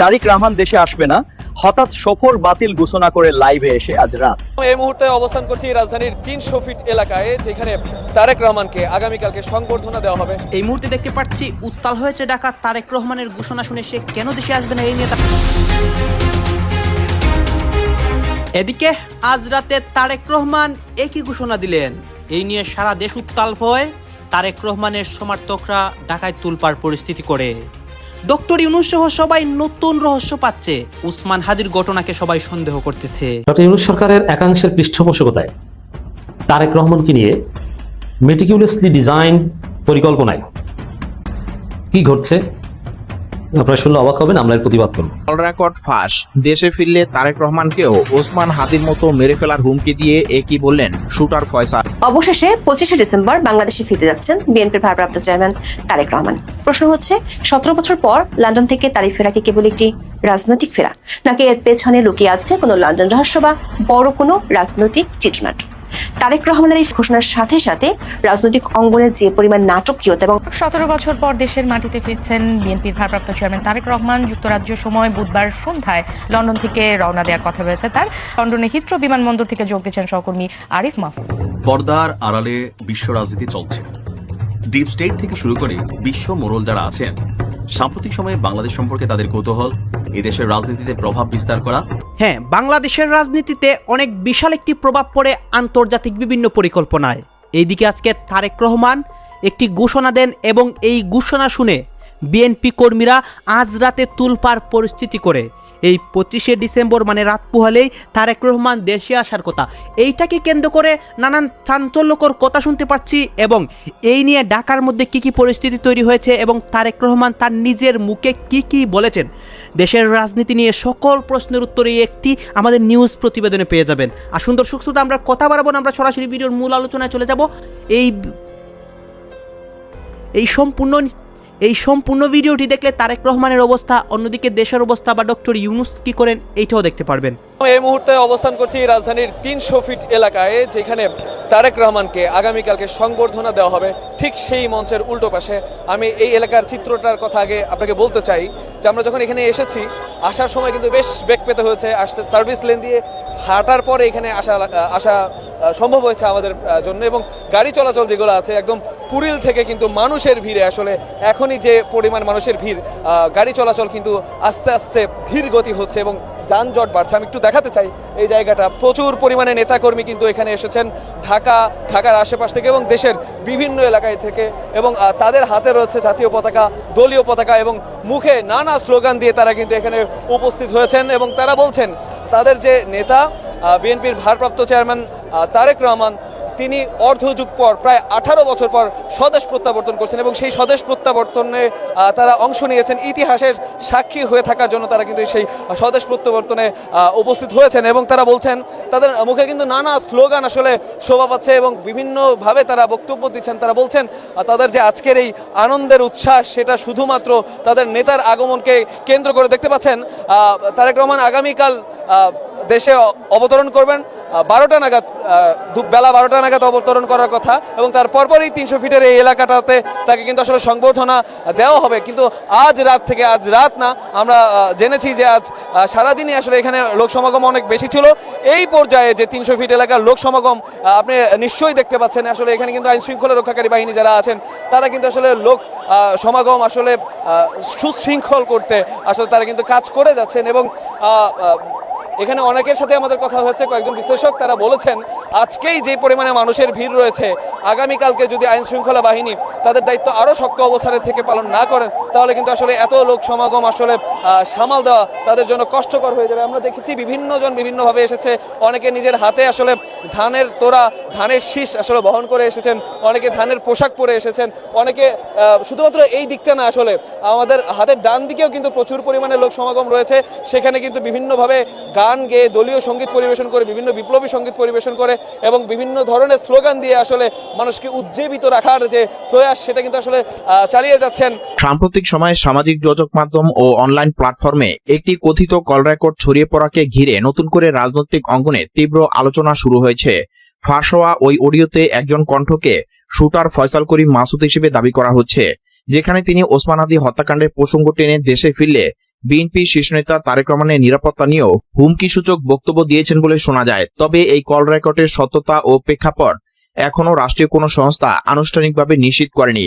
তারিক রহমান দেশে আসবে না। হঠাৎ সফর বাতিল ঘোষণা করে লাইভে এসে আজ রাত। এই মুহূর্তে অবস্থান করছি রাজধানীর তিনশো ফিট এলাকায় যেখানে তারেক রহমানকে আগামীকালকে সংবর্ধনা দেওয়া হবে। এই মুহূর্তে দেখতে পাচ্ছি উত্তাল হয়েছে ঢাকা তারেক রহমানের ঘোষণা শুনে সে কেন দেশে আসবে না এই নিয়ে এদিকে আজ রাতে তারেক রহমান একই ঘোষণা দিলেন। এই নিয়ে সারা দেশ উত্তাল হয়ে তারেক রহমানের সমর্থকরা ঢাকায় তুলপার পরিস্থিতি করে। ডক্টর ইউনুস সহ সবাই নতুন রহস্য পাচ্ছে। উসমান হাদির ঘটনাকে সবাই সন্দেহ করতেছে। ডক্টর ইউনুস সরকারের একাংশের পৃষ্ঠপোষকতায় তারেক রহমানকে নিয়ে মেটিকিউলাসলি ডিজাইন পরিকল্পনায় কি ঘটছে? আপনারা শুনলে অবাক হবেন আমরা এর প্রতিবাদ করব। অল রেকর্ড ফাঁস। দেশে ফিরলে তারেক রহমানকেও ওসমান হাদির মতো মেরে ফেলার হুমকি দিয়ে একই বললেন শুটার ফয়সাল? অবশেষে পঁচিশে ডিসেম্বর বাংলাদেশে ফিরতে যাচ্ছেন বিএনপির ভারপ্রাপ্ত চেয়ারম্যান তারেক রহমান। প্রশ্ন হচ্ছে সতেরো বছর পর লন্ডন থেকে তারিখ ফেরা কি কেবল একটি রাজনৈতিক ফেরা নাকি এর পেছনে লুকিয়ে আছে কোনো লন্ডন রহস্য বা বড় কোনো রাজনৈতিক চিত্রনাট্য? তারেক রহমানের এই ঘোষণার সাথে সাথে রাজনৈতিক অঙ্গনের যে পরিমাণ নাটকীয়তা এবং সতেরো বছর পর দেশের মাটিতে ফিরছেন বিএনপির ভারপ্রাপ্ত চেয়ারম্যান তারেক রহমান যুক্তরাজ্য সময় বুধবার সন্ধ্যায় লন্ডন থেকে রওনা দেওয়ার কথা রয়েছে তার। লন্ডনে হিথ্রো বিমানবন্দর থেকে যোগ দিচ্ছেন সহকর্মী আরিফ মাহফুজ পর্দার আড়ালে বিশ্ব রাজনীতি চলছে। ডিপ স্টেট থেকে শুরু করে বিশ্ব মোড়ল যারা আছেন সাম্প্রতিক সময়ে বাংলাদেশ সম্পর্কে তাদের কৌতূহল, এদেশের রাজনীতিতে প্রভাব বিস্তার করা। হ্যাঁ বাংলাদেশের রাজনীতিতে অনেক বিশাল একটি প্রভাব পড়ে আন্তর্জাতিক বিভিন্ন পরিকল্পনায়। এইদিকে আজকে তারেক রহমান একটি ঘোষণা দেন এবং এই ঘোষণা শুনে বিএনপি কর্মীরা আজ রাতে তুলপার পরিস্থিতি করে। এই পঁচিশে ডিসেম্বর মানে রাত পোহালেই তারেক রহমান দেশে আসার কথা। এইটাকে কেন্দ্র করে নানান চাঞ্চল্যকর কথা শুনতে পাচ্ছি এবং এই নিয়ে ঢাকার মধ্যে কি কি পরিস্থিতি তৈরি হয়েছে এবং তারেক রহমান তার নিজের মুখে কি কি বলেছেন? দেশের রাজনীতি নিয়ে সকল প্রশ্নের উত্তর একটি আমাদের নিউজ প্রতিবেদনে পেয়ে যাবেন। আর সুন্দর সুস্থতা আমরা কথা বাড়াবো না, আমরা সরাসরি ভিডিওর মূল আলোচনায় চলে যাব। এই এই সম্পূর্ণ এই সম্পূর্ণ ভিডিওটি দেখলে তারেক রহমানের অবস্থা, অন্যদিকে দেশের অবস্থা বা ডক্টর ইউনুস কি করেন এইটাও দেখতে পারবেন। এই মুহূর্তে অবস্থান করছি রাজধানীর তিনশো ফিট এলাকায়, যেখানে তারেক রহমানকে আগামীকালকে সংবর্ধনা দেওয়া হবে। ঠিক সেই মঞ্চের উল্টো পাশে আমি এই এলাকার চিত্রটার কথা আগে আপনাকে বলতে চাই যে আমরা যখন এখানে এসেছি, আসার সময় কিন্তু বেশ বেগ পেতে হয়েছে, আসতে সার্ভিস লেন দিয়ে হাঁটার পরে এখানে আসা আসা সম্ভব হয়েছে আমাদের জন্য এবং গাড়ি চলাচল যেগুলো আছে, একদম কুড়িল থেকে কিন্তু মানুষের ভিড়ে। আসলে এখনই যে পরিমাণ মানুষের ভিড় গাড়ি চলাচল কিন্তু আস্তে আস্তে ধীর গতি হচ্ছে এবং যানজট বাড়ছে। আমি একটু দেখাতে চাই, এই জায়গাটা। প্রচুর পরিমাণে নেতাকর্মী কিন্তু এখানে এসেছেন ঢাকা, ঢাকার আশেপাশ থেকে এবং দেশের বিভিন্ন এলাকায় থেকে এবং তাদের হাতে রয়েছে জাতীয় পতাকা, দলীয় পতাকা এবং মুখে নানা স্লোগান দিয়ে তারা কিন্তু এখানে উপস্থিত হয়েছেন এবং তারা বলছেন, তাদের যে নেতা বিএনপির ভারপ্রাপ্ত চেয়ারম্যান তারেক রহমান তিনি অর্ধযুগ পর, প্রায় আঠারো বছর পর স্বদেশ প্রত্যাবর্তন করছেন এবং সেই স্বদেশ প্রত্যাবর্তনে তারা অংশ নিয়েছেন। ইতিহাসের সাক্ষী হয়ে থাকার জন্য তারা কিন্তু সেই স্বদেশ প্রত্যাবর্তনে উপস্থিত হয়েছেন এবং তারা বলছেন, তাদের মুখে কিন্তু নানা স্লোগান আসলে শোভা পাচ্ছে এবং বিভিন্নভাবে তারা বক্তব্য দিচ্ছেন। তারা বলছেন তাদের যে আজকের এই আনন্দের উচ্ছ্বাস, সেটা শুধুমাত্র তাদের নেতার আগমনকে কেন্দ্র করে দেখতে পাচ্ছেন। তারেক রহমান আগামীকাল দেশে অবতরণ করবেন। বারোটা নাগাদ বেলা বারোটা নাগাদ অবতরণ করার কথা এবং তার পরপরই তিনশো ফিটের এই এলাকাটাতে তাকে কিন্তু আসলে সংবর্ধনা দেওয়া হবে। কিন্তু আজ রাত থেকে, আজ রাত না, আমরা জেনেছি যে আজ সারাদিনই আসলে এখানে লোক সমাগম অনেক বেশি ছিল। এই পর্যায়ে যে তিনশো ফিট এলাকার লোক সমাগম আপনি নিশ্চয়ই দেখতে পাচ্ছেন, আসলে এখানে কিন্তু আইন শৃঙ্খলা রক্ষাকারী বাহিনী যারা আছেন, তারা কিন্তু আসলে লোক সমাগম আসলে সুশৃঙ্খল করতে আসলে তারা কিন্তু কাজ করে যাচ্ছেন এবং এখানে অনেকের সাথে আমাদের কথা হয়েছে, কয়েকজন বিশ্লেষক, তারা বলেছেন, আজকেই যে পরিমাণে মানুষের ভিড় রয়েছে, আগামীকালকে যদি আইন শৃঙ্খলা বাহিনী তাদের দায়িত্ব আরও শক্ত অবস্থানে থেকে পালন না করেন তাহলে কিন্তু আসলে এত লোক সমাগম আসলে সামাল দেওয়া তাদের জন্য কষ্টকর হয়ে যাবে। আমরা দেখেছি বিভিন্ন জন বিভিন্নভাবে এসেছে, অনেকে নিজের হাতে আসলে ধানের তোড়া, ধানের শীষ আসলে বহন করে এসেছেন, অনেকে ধানের পোশাক পরে এসেছেন, অনেকে শুধুমাত্র এই দিকটা না আসলে, আমাদের হাতের ডান দিকেও কিন্তু প্রচুর পরিমাণে লোক সমাগম রয়েছে, সেখানে কিন্তু বিভিন্নভাবে গান গেয়ে দলীয় সংগীত পরিবেশন করে, বিভিন্ন বিপ্লবী সংগীত পরিবেশন করে এবং বিভিন্ন ধরনের স্লোগান দিয়ে আসলে মানুষকে উজ্জীবিত রাখার যে প্রয়াস সেটা কিন্তু আসলে চালিয়ে যাচ্ছেন। সাম্প্রতিক সময়ে সামাজিক যোগাযোগ মাধ্যম ও অনলাইন প্ল্যাটফর্মে একটি কথিত কল রেকর্ড ছড়িয়ে পড়াকে ঘিরে নতুন করে রাজনৈতিক অঙ্গনে তীব্র আলোচনা শুরু হয়েছে। ফাঁস হওয়া ওই অডিওতে একজন কণ্ঠকে শুটার ফয়সাল করিম মাসুদ হিসেবে দাবি করা হচ্ছে, যেখানে তিনি ওসমান আদি হত্যাকাণ্ডের প্রসঙ্গ টেনে দেশে ফিরলে বিএনপি শীর্ষ নেতা তারেক রহমানের নিরাপত্তা নিয়েও হুমকিসূচক বক্তব্য দিয়েছেন বলে শোনা যায়। তবে এই কল রেকর্ডের সত্যতা ও প্রেক্ষাপট এখনও রাষ্ট্রীয় কোনো সংস্থা আনুষ্ঠানিকভাবে নিশ্চিত করেনি।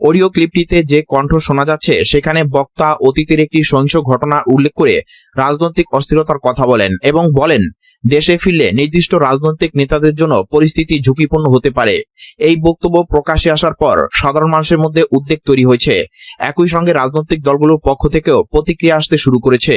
অডিও ক্লিপটিতে যে কণ্ঠ শোনা যাচ্ছে, সেখানে বক্তা অতীতের একটি সহিংস ঘটনা উল্লেখ করে রাজনৈতিক অস্থিরতার কথা বলেন এবং বলেন দেশে ফিরলে নির্দিষ্ট রাজনৈতিক নেতাদের জন্য পরিস্থিতি ঝুঁকিপূর্ণ হতে পারে। এই বক্তব্য প্রকাশে আসার পর সাধারণ মানুষের মধ্যে উদ্বেগ তৈরি হয়েছে। একই সঙ্গে রাজনৈতিক দলগুলোর পক্ষ থেকেও প্রতিক্রিয়া আসতে শুরু করেছে।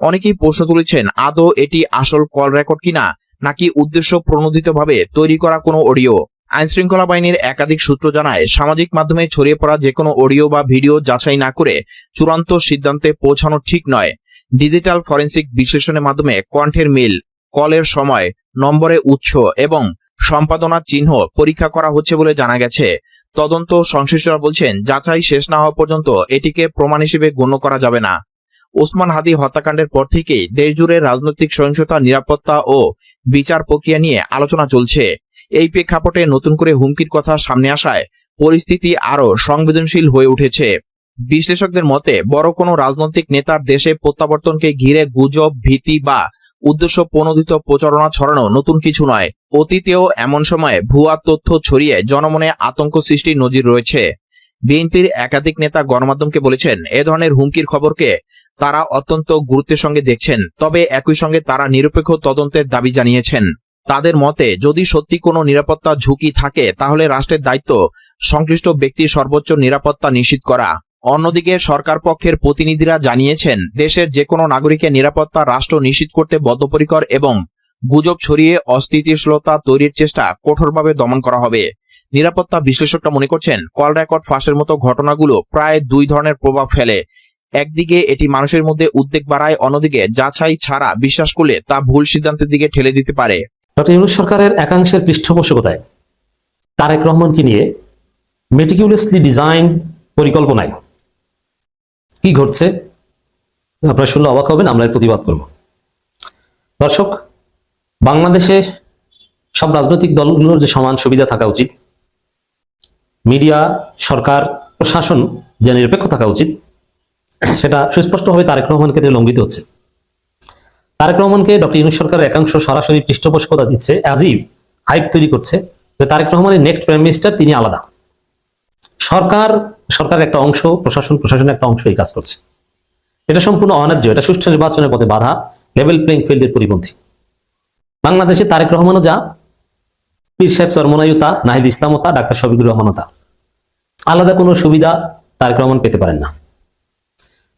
অনেকেই প্রশ্ন তুলেছেন, আদৌ এটি আসল কল রেকর্ড কিনা, নাকি উদ্দেশ্য প্রণোদিতভাবে তৈরি করা কোনো অডিও? আইনশৃঙ্খলা বাহিনীর একাধিক সূত্র জানায়, সামাজিক মাধ্যমে ছড়িয়ে পড়া যে কোনো অডিও বা ভিডিও যাচাই না করে চূড়ান্ত সিদ্ধান্তে পৌঁছানো ঠিক নয়। ডিজিটাল ফরেন্সিক বিশ্লেষণের মাধ্যমে কণ্ঠের মিল কলের সময় নম্বরে উৎস এবং সম্পাদনার চিহ্ন পরীক্ষা করা হচ্ছে বলে জানা গেছে। তদন্ত সংশ্লিষ্টরা বলছেন, যাচাই শেষ না হওয়া পর্যন্ত এটিকে প্রমাণ হিসেবে গণ্য করা যাবে না। ওসমান হাদি হত্যাকাণ্ডের পর থেকেই দেশজুড়ে রাজনৈতিক সহিংসতা, নিরাপত্তা ও বিচার প্রক্রিয়া নিয়ে আলোচনা চলছে। এই প্রেক্ষাপটে নতুন করে হুমকির কথা সামনে আসায় পরিস্থিতি আরও সংবেদনশীল হয়ে উঠেছে। বিশ্লেষকদের মতে, বড় কোনো রাজনৈতিক নেতার দেশে প্রত্যাবর্তনকে ঘিরে গুজব, ভীতি বা উদ্দেশ্য প্রণোদিত প্রচারণা ছড়ানো নতুন কিছু নয়। অতীতেও এমন সময়ে ভুয়া তথ্য ছড়িয়ে জনমনে আতঙ্ক সৃষ্টির নজির রয়েছে। বিএনপির একাধিক নেতা গণমাধ্যমকে বলেছেন, এ ধরনের হুমকির খবরকে তারা অত্যন্ত গুরুত্বের সঙ্গে দেখছেন, তবে একই সঙ্গে তারা নিরপেক্ষ তদন্তের দাবি জানিয়েছেন। তাদের মতে, যদি সত্যি কোনো নিরাপত্তা ঝুঁকি থাকে, তাহলে রাষ্ট্রের দায়িত্ব সংশ্লিষ্ট ব্যক্তির সর্বোচ্চ নিরাপত্তা নিশ্চিত করা। অন্যদিকে সরকার পক্ষের প্রতিনিধিরা জানিয়েছেন, দেশের যে কোনো নাগরিকের নিরাপত্তা রাষ্ট্র নিশ্চিত করতে বদ্ধপরিকর এবং গুজব ছড়িয়ে অস্থিতিশীলতা তৈরির চেষ্টা কঠোরভাবে দমন করা হবে। নিরাপত্তা বিশ্লেষকরা মনে করছেন, কল রেকর্ড ফাঁসের মতো ঘটনাগুলো প্রায় দুই ধরনের প্রভাব ফেলে। একদিকে এটি মানুষের মধ্যে উদ্বেগ বাড়ায়, অন্যদিকে যাচাই ছাড়া বিশ্বাস করলে তা ভুল সিদ্ধান্তের দিকে ঠেলে দিতে পারে। ডক্টর ইউনুস সরকারের একাংশের পৃষ্ঠপোষকতায় তারেক রহমানকে নিয়ে মেটিকিউলাসলি ডিজাইন পরিকল্পনায় কি ঘটছে? আপনারা শুনলে অবাক হবেন, আমরা প্রতিবাদ করব। দর্শক, বাংলাদেশে সব রাজনৈতিক দলগুলোর যে সমান সুবিধা থাকা উচিত, মিডিয়া, সরকার, প্রশাসন যে নিরপেক্ষ থাকা উচিত, সেটা সুস্পষ্টভাবে তারেক রহমানকে লঙ্ঘিত হচ্ছে। তারেক রহমানকে ডক্টর ইউনুস সরকারের একাংশ সরাসরি পৃষ্ঠপোষকতা দিচ্ছে অ্যাজিভ হাইপ তৈরি করছে যে তারেক রহমানের নেক্সট প্রাইম মিনিস্টার তিনি আলাদা। সরকার সরকারের একটা অংশ, প্রশাসন, প্রশাসনের একটা অংশ এই কাজ করছে। এটা সম্পূর্ণ অনার্য, এটা সুষ্ঠু নির্বাচনের পথে বাধা লেভেল প্লেইং ফিল্ডের পরিপন্থী। বাংলাদেশে তারেক রহমানও যা, পীর সাহেব চরমনাইও তা, নাহিদ ইসলামও তা, ডাক্তার শফিকুর রহমানও তা। আলাদা কোনো সুবিধা তারেক রহমান পেতে পারেন না।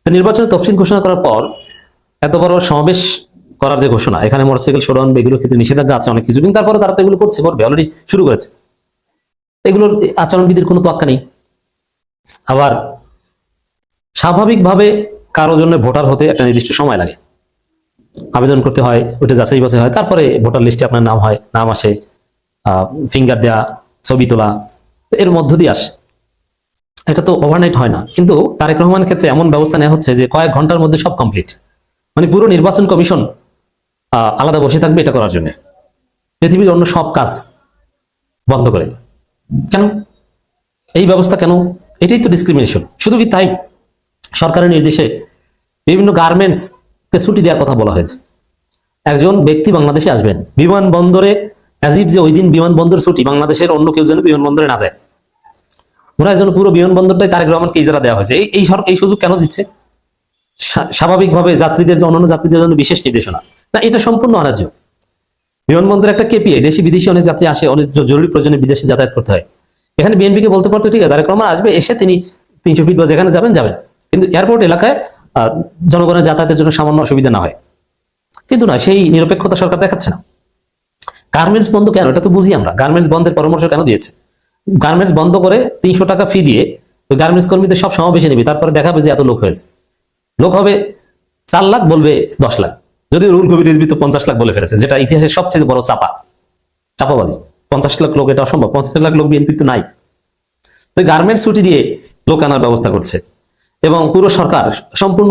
নির্বাচনে তফসিল ঘোষণা করার পর, এত বড় সমাবেশ করার যে ঘোষণা, এখানে মোটরসাইকেল শোডাউন এগুলোর ক্ষেত্রে নিষেধাজ্ঞা আছে, অনেক কিছু কিন্তু তারপরে তারা তো এগুলো করছে করবে অলরেডি শুরু করেছে। এগুলোর আচরণবিধির কোনো তোয়াক্কা নেই। আবার স্বাভাবিকভাবে কারও জন্য ভোটার হতে একটা নির্দিষ্ট সময় লাগে। আবেদন করতে হয়, ওইটা যাচাই বাছাই হয়, তারপরে ভোটার লিস্টে আপনার নাম হয়, নাম আসে ফিঙ্গার দেয়া, ছবি তোলা এর মধ্য দিয়ে আসে। এটা তো ওভারনাইট হয় না। কিন্তু তারেক রহমানের ক্ষেত্রে এমন ব্যবস্থা নেওয়া হচ্ছে যে কয়েক ঘণ্টার মধ্যে সব কমপ্লিট মানে পুরো নির্বাচন কমিশন আলাদা বসে থাকবে এটা করার জন্য। পৃথিবীর অন্য সব কাজ বন্ধ করে। কেন? এই ব্যবস্থা কেন এটাই তো ডিসক্রিমিনেশন শুধু কি তাই? সরকারের নির্দেশে বিভিন্ন গার্মেন্টস কে ছুটি দেওয়ার কথা বলা হয়েছে। একজন ব্যক্তি বাংলাদেশে আসবেন। বিমানবন্দরে অ্যাজিব যে ওই দিন বিমানবন্দর ছুটি, বাংলাদেশের অন্য কেউ যেন বিমানবন্দরে না যায়। ওরা যেন পুরো বিমানবন্দরটাই তারেক রহমানকে ইজারা দেওয়া হয়েছে। এই সরকার এই সুযোগ কেন দিচ্ছে? স্বা- স্বাভাবিকভাবে যাত্রীদের অন্যান্য যাত্রীদের জন্য বিশেষ নির্দেশনা। না, এটা সম্পূর্ণ অরাজ্য। বিমানবন্দরে একটা কেপিআই দেশি বিদেশি অনেক যাত্রী আসে, অনেক জরুরি প্রয়োজনে বিদেশে যাতায়াত করতে হয়। এখানে বিএনপিকে বলতে পারতো, ঠিক আছে, তারেক রহমান আসবে, এসে তিনি তিনশো ফিট বা যেখানে যাবেন যাবেন। কিন্তু এয়ারপোর্ট এলাকায় জনগণের যাতায়াতের জন্য সামান্য অসুবিধা না হয়। কিন্তু না, সেই নিরপেক্ষতা সরকার দেখাচ্ছে না। গার্মেন্টস বন্ধ কেন? এটা তো বুঝি আমরা। গার্মেন্টস বন্ধের পরামর্শ কেন দিয়েছে? গার্মেন্টস বন্ধ করে তিনশো টাকা ফি দিয়ে ওই গার্মেন্টস কর্মীদের সব সমাবেশে নেবে, তারপরে দেখাবে যে এত লোক হয়েছে। লোক হবে চার লাখ, বলবে দশ লাখ। যদি রুল কবির রিজবি তো পঞ্চাশ লাখ বলে ফেলেছে, যেটা ইতিহাসের সবচেয়ে বড় চাপা, চাপাবাজি। পঞ্চাশ লাখ লোক, এটা অসম্ভব। পঞ্চাশ লাখ লোক বিএনপি তো নাই। তো গার্মেন্টস ছুটি দিয়ে লোক আনার ব্যবস্থা করছে। এবং পুরো সরকার সম্পূর্ণ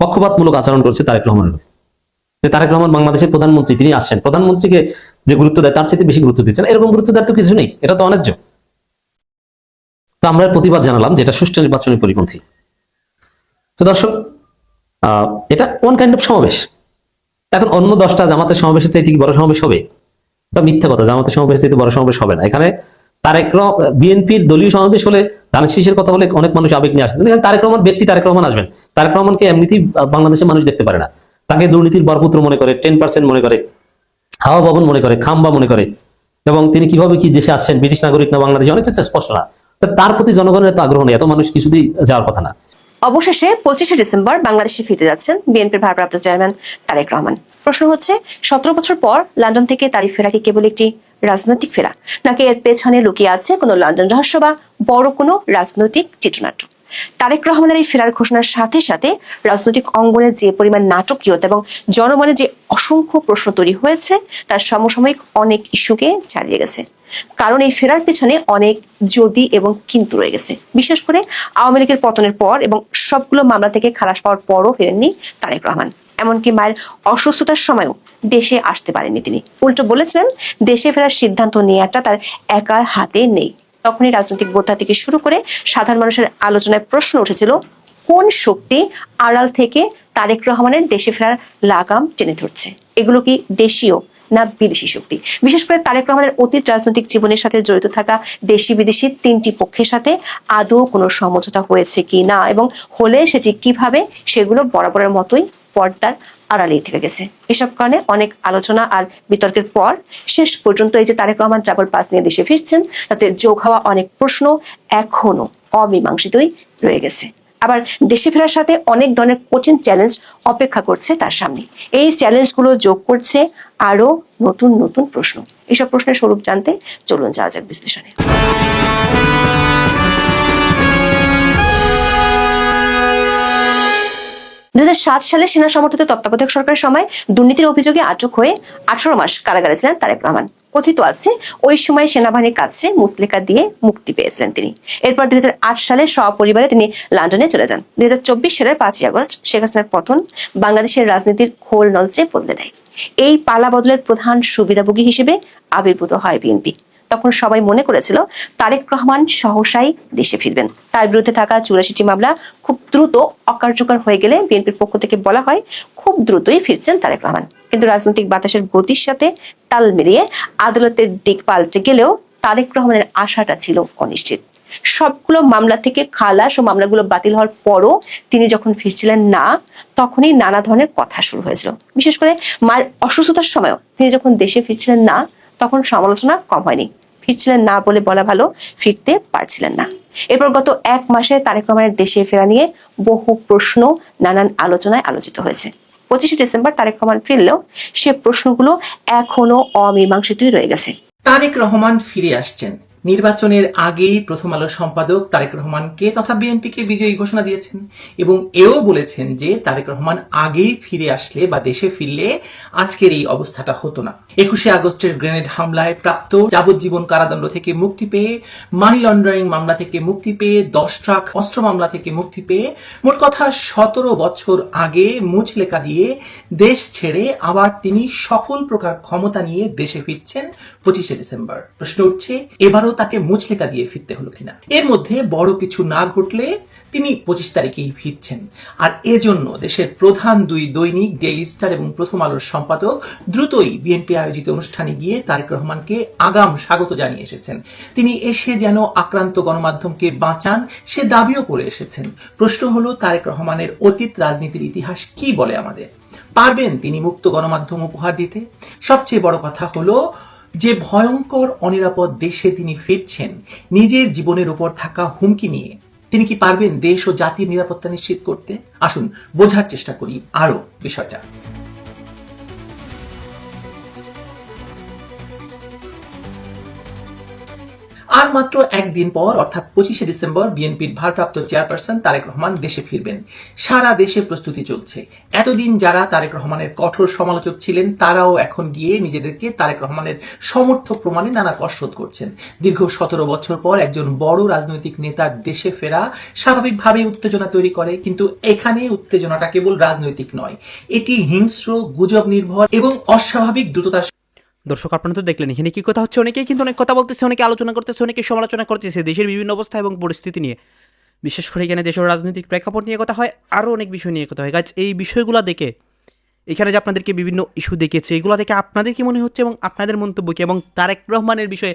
পক্ষপাতমূলক আচরণ করছে তারেক রহমানের যে তারেক রহমান বাংলাদেশের প্রধানমন্ত্রী, তিনি আসছেন। প্রধানমন্ত্রীকে যে গুরুত্ব দেয়, তার চেয়ে বেশি গুরুত্ব দিচ্ছেন। এরকম গুরুত্ব দেওয়ার তো কিছু নেই, এটা তো অন্যায্য। তো আমরা প্রতিবাদ জানালাম যেটা সুষ্ঠু নির্বাচনের পরিপন্থী। তো দর্শক এটা ওয়ান কাইন্ড অফ সমাবেশ। এখন অন্য দশটা জামাতের সমাবেশের চাইতে কি বড় সমাবেশ হবে? বা মিথ্যা কথা জামাতের সমাবেশ বড় সমাবেশ হবে না। এখানে তারেক বিএনপির দলীয় সমাবেশ হলে ধানের শীষের কথা বলে অনেক মানুষ আবেগ নিয়ে এখানে তারেক রহমান ব্যক্তি, তারেক রহমান আসবেন। তারেক রহমানকে এমনিতেই বাংলাদেশের মানুষ দেখতে পারে না। তাকে দুর্নীতির বরপুত্র মনে করে, টেন পার্সেন্ট মনে করে হাওয়া ভবন মনে করে, খাম্বা মনে করে। এবং তিনি কীভাবে কি দেশে আসছেন, ব্রিটিশ নাগরিক না বাংলাদেশে, অনেক কিছু স্পষ্ট না। তার প্রতি জনগণের এত আগ্রহ নেই, এত মানুষ কিছুতেই যাওয়ার কথা না। অবশেষে পঁচিশে ডিসেম্বর বাংলাদেশে ফিরে যাচ্ছেন বিএনপির ভারপ্রাপ্ত চেয়ারম্যান তারেক রহমান। প্রশ্ন হচ্ছে, সতেরো বছর পর লন্ডন থেকে তারই ফেরা কি কেবল একটি রাজনৈতিক ফেরা? নাকি এর পেছনে লুকিয়ে আছে কোনো লন্ডন রহস্য বা বড় কোনো রাজনৈতিক চিত্রনাট্য? তারেক রহমানের এই ফেরার ঘোষণার সাথে সাথে রাজনৈতিক অঙ্গনে যে পরিমাণ নাটকীয়তা এবং জনমনে যে অসংখ্য প্রশ্ন তৈরি হয়েছে, তার সমসাময়িক অনেক ইস্যুকে ছাড়িয়ে গেছে। কারণ এই ফেরার পেছনে অনেক যদি এবং কিন্তু রয়ে গেছে। বিশেষ করে আওয়ামী লীগের পতনের পর এবং সবগুলো মামলা থেকে খালাস পাওয়ার পরও ফেরেননি তারেক রহমান। এমনকি মায়ের অসুস্থতার সময়ও দেশে আসতে পারেননি তিনি। উল্টো বলেছিলেন দেশে ফেরার সিদ্ধান্ত নেওয়াটা তার একার হাতে নেই। তখনই রাজনৈতিক বোদ্ধা থেকে শুরু করে সাধারণ মানুষের আলোচনায় প্রশ্ন উঠেছিল, কোন শক্তি আড়াল থেকে তারেক রহমানের দেশে ফেরার লাগাম টেনে ধরছে? এগুলো কি দেশীয় না বিদেশি শক্তি? বিশেষ করে তারেক রহমানের অতীত রাজনৈতিক জীবনের সাথে জড়িত থাকা দেশি বিদেশি তিনটি পক্ষের সাথে আদৌ কোনো সমঝোতা হয়েছে কি না? এবং হলে সেটি কীভাবে? সেগুলো বরাবরের মতোই পর্দার আড়ালেই থেকে গেছে। এসব কারণে অনেক আলোচনা আর বিতর্কের পর শেষ পর্যন্ত এই যে তারেক রহমান ট্রাভেল পাস নিয়ে দেশে ফিরছেন, তাতে যোগ হওয়া অনেক প্রশ্ন এখনও অমীমাংসিতই রয়ে গেছে। আবার দেশে ফেরার সাথে অনেক ধরনের কঠিন চ্যালেঞ্জ অপেক্ষা করছে তার সামনে। এই চ্যালেঞ্জগুলো যোগ করছে আরও নতুন নতুন প্রশ্ন। এসব প্রশ্নের স্বরূপ জানতে চলুন যাওয়া যাক বিশ্লেষণে। দুই সালে সেনা সমর্থিত তত্ত্বাবধায়ক সরকারের সময় দুর্নীতির অভিযোগে আটক হয়ে আঠারো মাস কারাগারে ছিলেন তারেক রহমান। কথিত আছে, ওই সময় সেনাবাহিনীর কাছে মুসলিকা দিয়ে মুক্তি পেয়েছিলেন তিনি। এরপর দুই হাজার আট সালে সপরিবারে তিনি লন্ডনে চলে যান। দুই হাজার চব্বিশ সালের পাঁচই আগস্ট শেখ হাসিনার পতন বাংলাদেশের রাজনীতির খোল নলচে বদলে দেয়। এই পালা বদলের প্রধান সুবিধাভোগী হিসেবে আবির্ভূত হয় বিএনপি। তখন সবাই মনে করেছিল, তারেক রহমান সহসাই দেশে ফিরবেন। তার বিরুদ্ধে থাকা চুরাশিটি মামলা খুব দ্রুত অকার্যকর হয়ে গেলে বিএনপির পক্ষ থেকে বলা হয়, খুব দ্রুতই ফিরছেন তারেক রহমান। কিন্তু রাজনৈতিক বাতাসের গতির সাথে তাল মিলিয়ে আদালতের দিক পাল্টে গেলেও তারেক রহমানের আশাটা ছিল অনিশ্চিত। সবগুলো মামলা থেকে খালাস ও মামলাগুলো বাতিল হওয়ার পরও তিনি যখন ফিরছিলেন না, তখনই নানা ধরনের কথা শুরু হয়েছিল। বিশেষ করে মায়ের অসুস্থতার সময়ও তিনি যখন দেশে ফিরছিলেন না, তখন সমালোচনা কম হয়নি। ফিরছিলেন না বলে বলা ভালো, ফিরতে পারছিলেন না। এরপর গত এক মাসে তারেক রহমানের দেশে ফেরা নিয়ে বহু প্রশ্ন, নানান আলোচনায় আলোচিত হয়েছে। পঁচিশে ডিসেম্বর তারেক রহমান ফিরলেও সে প্রশ্নগুলো এখনও অমীমাংসিতই রয়ে গেছে। তারেক রহমান ফিরে আসছেন। নির্বাচনের আগেই প্রথম আলো সম্পাদক তারেক রহমানকে তথা বিএনপিকে বিজয়ী ঘোষণা দিয়েছেন এবং এও বলেছেন যে তারেক রহমান আগেই ফিরে আসলে বা দেশে ফিরলে আজকের এই অবস্থাটা হতো না। একুশে আগস্টের গ্রেনেড হামলায় প্রাপ্ত যাবজ্জীবন কারাদণ্ড থেকে মুক্তি পেয়ে মানি লন্ডারিং মামলা থেকে মুক্তি পেয়ে দশ ট্রাক অস্ত্র মামলা থেকে মুক্তি পেয়ে মোট কথা সতেরো বছর আগে মুচলেকা দিয়ে দেশ ছেড়ে আবার তিনি সকল প্রকার ক্ষমতা নিয়ে দেশে ফিরছেন পঁচিশে ডিসেম্বর। প্রশ্ন উঠছে, এবারও তাকে মুচলেকা দিয়ে ফিরতে হলো কিনা। এর মধ্যে বড় কিছু না ঘটলে তিনি পঁচিশ তারিখেই ফিরছেন। আর এজন্য দেশের প্রধান দুই দৈনিক, ডেইলি স্টার এবং প্রথম আলোর সম্পাদক দ্রুতই বিএনপি আয়োজিত অনুষ্ঠানে গিয়ে তারেক রহমানকে আগাম স্বাগত জানিয়ে এসেছেন। তিনি এসে যেন আক্রান্ত গণমাধ্যমকে বাঁচান, সে দাবিও করে এসেছেন। প্রশ্ন হলো, তারেক রহমানের অতীত রাজনীতির ইতিহাস কি বলে আমাদের? পারবেন তিনি মুক্ত গণমাধ্যম উপহার দিতে? সবচেয়ে বড় কথা হলো যে ভয়ঙ্কর অনিরাপদ দেশে তিনি ফিরছেন, নিজের জীবনের উপর থাকা হুমকি নিয়ে, তিনি কি পারবেন দেশ ও জাতির নিরাপত্তা নিশ্চিত করতে? আসুন, বোঝার চেষ্টা করি আরও বিষয়টা। আর মাত্র একদিন পর, অর্থাৎ পঁচিশে ডিসেম্বর, বিএনপির ভারপ্রাপ্ত চেয়ারপারসন তারেক রহমান দেশে ফিরবেন। সারা দেশে প্রস্তুতি চলছে। এতদিন যারা তারেক রহমানের কঠোর সমালোচক ছিলেন, তারাও এখন গিয়ে নিজেদেরকে তারেক রহমানের সমর্থক প্রমাণে নানা কসরত করছেন। দীর্ঘ সতেরো বছর পর একজন বড় রাজনৈতিক নেতার দেশে ফেরা স্বাভাবিকভাবে উত্তেজনা তৈরি করে, কিন্তু এখানে উত্তেজনাটা কেবল রাজনৈতিক নয়। এটি হিংস্র, গুজব নির্ভর এবং অস্বাভাবিক দ্রুততার দর্শক, আপনারা তো দেখলেন, এখানে কি কথা হচ্ছে? অনেকেই কিন্তু অনেক কথা বলতেছে, অনেকে আলোচনা করতেছে, অনেকে সমালোচনা করতেছে, দেশের বিভিন্ন অবস্থা এবং পরিস্থিতি নিয়ে। বিশেষ করে এখানে দেশের রাজনৈতিক প্রেক্ষাপট নিয়ে কথা হয় আরও অনেক বিষয় নিয়ে কথা হয়। গাছ এই বিষয়গুলো দেখে, এখানে যে আপনাদেরকে বিভিন্ন ইস্যু দেখেছে এগুলো দেখে আপনাদের কি মনে হচ্ছে এবং আপনাদের মন্তব্য কি? এবং তারেক রহমানের বিষয়ে